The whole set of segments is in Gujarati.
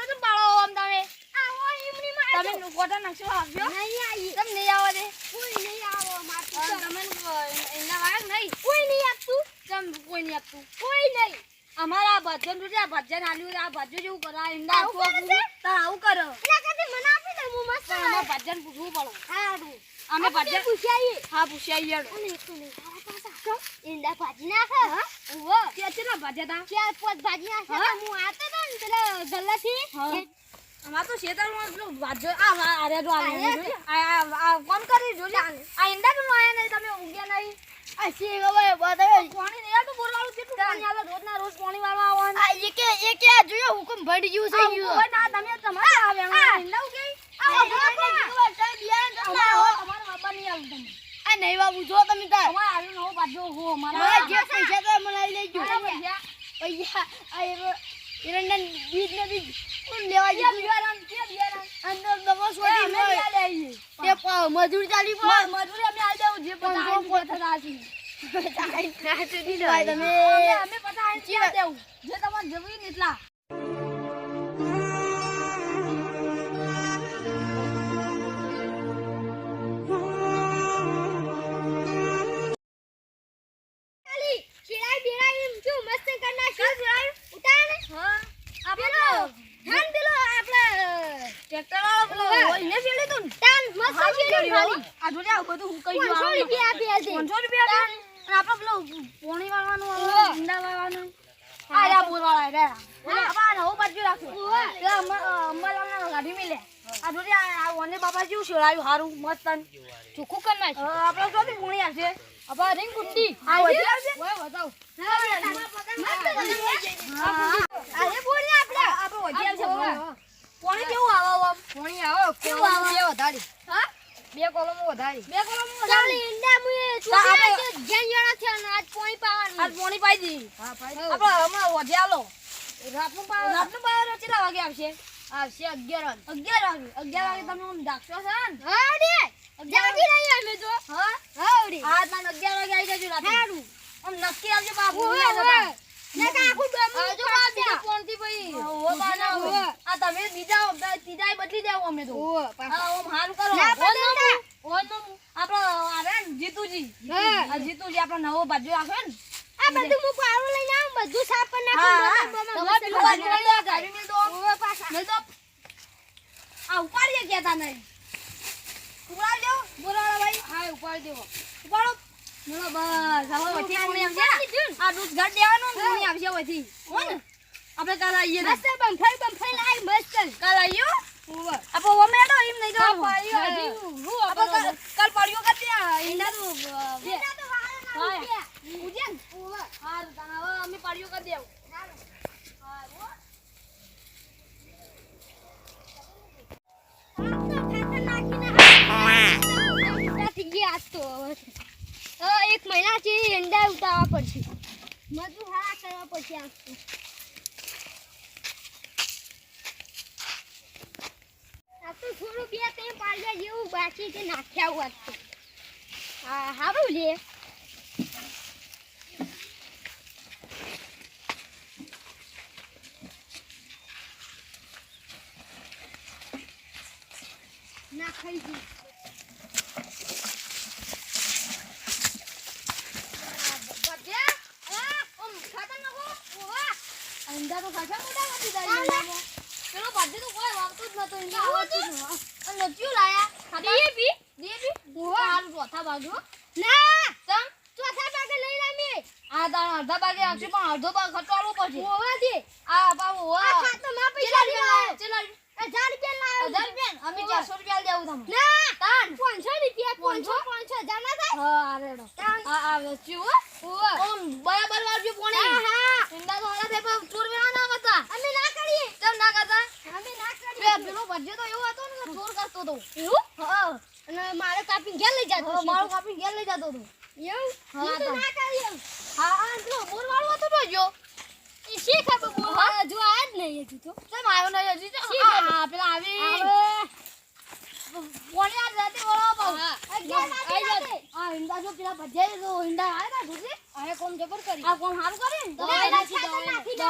આટો કેમ પાડો આમ તમે? આવો ઈમની માં તમે ગોટા નાખશો આવ્યો નહીં આઈ તમ નહીં આવો દે કોઈ નહીં આવો મારતું તમે એના વાગ નહીં. કોઈ નહીં આપતું. તમ કોઈ નહીં આપતું? કોઈ નહીં. અમારા ભજન રૂટે ભજન આલ્યું આ ભજન જેવું કરાય એમના આવું કરો તાર આવું કરો. એના કરતા મને આપી હું મસ્ત પણ ભજન પૂછવું પડે. હારું. અમે ભજન પૂછાઈએ. હા પૂછ્યા અને એક તો નહીં ખાવા પાછા ઈંડા ભાજી નાખે? ઉવ્વ. તે કેટલા ભજ્યા તા? ચાર પાંચ ભાજી નાખે. હું? આતો તો ને પેલા ગલ્લાથી અમાર તો શેતાળમાં પેલું ભાજો આ આ આરે જો આ આ કોણ કરી ઈંડા કેમ આયા નહીં તમે ઊંઘ્યા નહીં. આ હવે બતાવે પાણી નહીં તો બોરવાળું કેટલું પાણી આવે? રોજ પાણી વાળવા આવવાનું. આ એકે એકે જોયો હુકમ ભડી ગયું છે ના તમે તમારે આવે. ઈંડા ઉગે? આ નહીં આ બાબુ જો તમે તાર હો મારા જે પૈસા તો મને લઈ લેજો પૈસા. પૈસા આ એરો એરંડા બીજ ને બીજ કોણ લેવા ક્યાં બિયારણ? ક્યાં બિયારણ? અંદર દવા મળે. બિયારણ લઈ તે મજૂર ચાલી મ- પર મજૂરી અમે આલી દેવું જે પણ જો બેઠા હતા હશે. તમે અમે બધા આઈને દેવું જે તમારે જરૂરી ને એટલા ટ્રેક્ટર વાળો પેલો હા. હોય તું ને. મસ્ત હારું ખાલી આ જોજે આ બધું હુકાઈ ગયું પાંચસો આવું. રૂપિયા આપ્યા છે પાંચસો રૂપિયા આપ્યા? અને આપણે પેલું પોણી વાળવાનું ઈંડા વાળવાનું આ રહ્યા બોરવાળા, રહ્યા. હા. આ નવું બાજુ રાખ્યું. ઓહો. પેલા અંબા- ગાડી મેલે. આ જોજે આ આ ઓને બાપા જેવું શેરાયું હારું મસ્ત તન ચોખ્ખું કરી નાખ આપણે પોણી આવશે આપણે રીંગ ગુંડી આ આવશે ઓય બતાવ હા. અરે બોલ ને આપણે આપણે વધી આવશે ઓહો. પોણી. પોણી કેવું આવે આમ? પોણી આવો કેવું આવે? બે વધારી હા? બે કોલમો વધારી. બે કોલમમાં ચાલ વધારે. ઈંડા મુએ તા આપણે- ચોખ્યા છે જેન જણા થયા ને આજ પોણી પાવાની. આજ પોણી પાઈ દી. હા ભાઈ આપણે હમણાં વધે આલો. રાતનું પાવ રાતનું પાવ કેટલા વાગે આવશે? આવશે અગિયાર અગિયાર વાગે. અગિયાર વાગે તમે આમ ડાકશો છો ને? હા રે જાગી રહી અમે તો. હા? હા રે આજ તાન અગિયાર વાગે આવી જજો રાતે. હારું આમ નક્કી આવજો બાપુ ઓહો, તમે બીજા બે- બદલી દેવું અમે તો. કરો. જીતુજી. જીતુજી નવો બાજુ રાખ્યો ને. આ બધું હું પાવડું લઈને આવું બધું સાફ કરી નાખું. આ ઉપાડીએ ગયા તા નહીં. ઉપાડજો બોલાવો ભાઈ. હા ઉપાડી દેવો. ઉપાડો. બોલો બસ. હવે વચ્ચે કોણી આવશે આ દૂધ ઘર દેવાનું ને કોણી આવશે વચ્ચે હો ને? આપણે કાલ આવીએ તો. બંફાઈ બંફાઈ લાઈ મસ્ત કાલ આવીએ હો. ઓહો. આપણે એમ નહીં હા, હા. હું- હું આપણે આપણો કાલ- પાડ્યો કરતી આ ઈંડાનું, અ, બે. તો વાળા ના. હા. ને? હવે અમે પાડ્યો કરી દેવું. આમ તો ખાતર નાખીને થઈ ગયા આજ તો એક મહિના છે ઈંડા ઉતારવા પડશે. મજૂર હારા કરવા પડશે આખું સારું લે. નાખાઈ ગયું ભજીયા? હા, આમ ખાતા નાખો. ઓવા. આ ઈંડા તો ખાસા મોટા નથી ઈંડામાં. પેલો ભાજી તો કોઈ વાવતું જ નતો ઈંડા આવતું જ નતું. અને નચ્યું લાયા. ડીએપી ડીએપી ઓવા, હારું ચોથા બાજુ. ના તમ ચોથા ભાગે લઈ લામી આ તાણ અડધા ભાગે આવશે પણ અડધો ભાગ ખર્ચવાલો પડશે હોવા દે આ બા ઓવા. આ ખાતામાં પૈસા કેટલા લેવા લાયા? કેટલા રૂપિયા? હજાર રૂપિયા લાવ્યો હજાર રૂપિયા? અમે 400 રૂપિયા દેવું તમને ના તાન પાંચસો રૂપિયા પાંચસો પાંચસો હજાર ના થાય હા આ રેડો તાન. આ આ વેચ્યું હો હોવા. ઓમ બરાબર વાળજો પોણી હા હા ઈંડા તો હારા થાય પણ ચોર વેળા ના કરતા અમે ના કરીએ કેમ ના કરતા અમે ના બે કરીએ પેલો ભજ્યો તો એવો હતો ને કરતો તો એવું? હા. અને મારે કાપી ઘેર લઈ જતો મારો કાપી ઘેર લઈ જતો હતો. એવું? હા, તો ના કરી હા હા બોર વાળો હતો તો જો એ શી ખબર બોલવા જો આ જ નહીં હજી તો. કેમ આવ્યો નહીં હજી? તો? હા, પેલા આવી. પોણી આ રાતે પાઉં. હા. અગિયાર વાગે રાતે. આ હિંડા જો પેલા ભજે તો ઈંડા આવ્યા તા ઢોકળી. હવે કોમ જબર કરી. આ કોમ હારું કરે ને? દવાઈ નાખી, નાખી દો.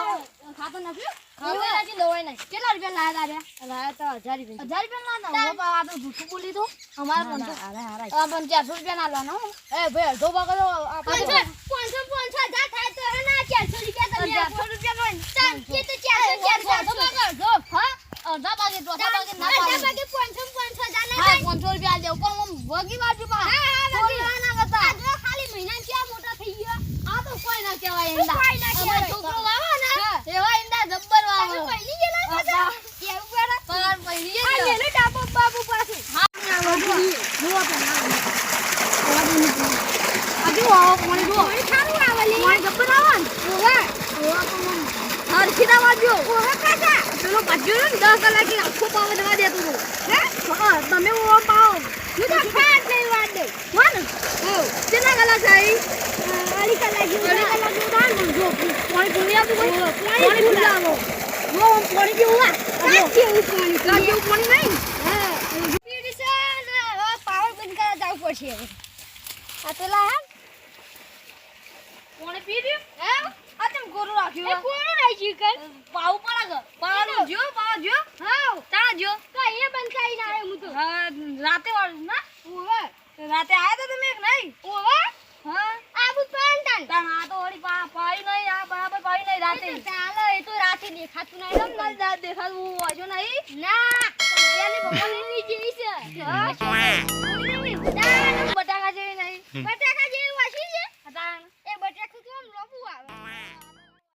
ખાતર નાખ્યું? નાખી દવાઈ નહીં કેટલા રૂપિયા લાયા તારે? લાયા તો 1000 રૂપિયા. 1000 રૂપિયા ના ના આ તો જૂઠું બોલી તો અમારે પાંચસો આ પણ 400 રૂપિયા ના લાનો એ ભાઈ અડધો ભાગ તો પાંચસો પાંચસો પાંચસો જા થાય તો હે ના 400 રૂપિયા તમે 400 રૂપિયા તાન કે તો ચારસો ચારસો અડધો ભાગ અડધો. હા? અડધા ભાગે ચોથા ભાગે ના અડધા પાડે ભાગે પાંચસો પાંચસો જા ના હા થાય. પાંચસો રૂપિયા દેવ. પણ હું વગી બાજુ પા હા, હા, થોડી વગી. ના ના કરતા આ જો ખાલી મહિના કેવા મોટા થઈ ગયા આ તો ના ના અમારો છોકરો વાવો ને? એવા ઈંડા જબ્બર તમે વાવો પહેલી ગયેલા ના પાછા હા. કેવું પડે? પર આ જ લેલો ડાબો બાબુ પાસે આજુ આવો પાણી જો પાણી ખારું આવે લે. પાણી જબ્બર આવે ને. ઓવે. હરખી ના વાગ્યો. ઓવે કાકા. પેલો ભાગ્યો ને દસ કલાક આખો પાવ દેવા દેતો હે? હા તમે ઓવા પાવ હું તો ખાટ નહીં હા. પાવર બંધ કરવા જવું પડશે આ પેલા હે પી રહ્યું? હે? આ તેમ ગોરું એ કર? પાવ પડે પાવ જો પાવ જો. તા જો તો એ બંધ હું તો. હા રાતે વાળું ના. રાતે આયા તો તમે એક નહીં? ઓવા હા. આબુ પાન તાન. તાણ આ તો ઓડી પા પાઈ નહીં આ બરાબર પાઈ નહીં રાતે. તો ચાલો, એ તો રાતે દેખાતું નહીં તમને. નહીં રાત દેખાતું વાંચો નહીં. ના એની ભગવાનની જેવી છે. હા, બટાકા જેવી નહીં. બટાકા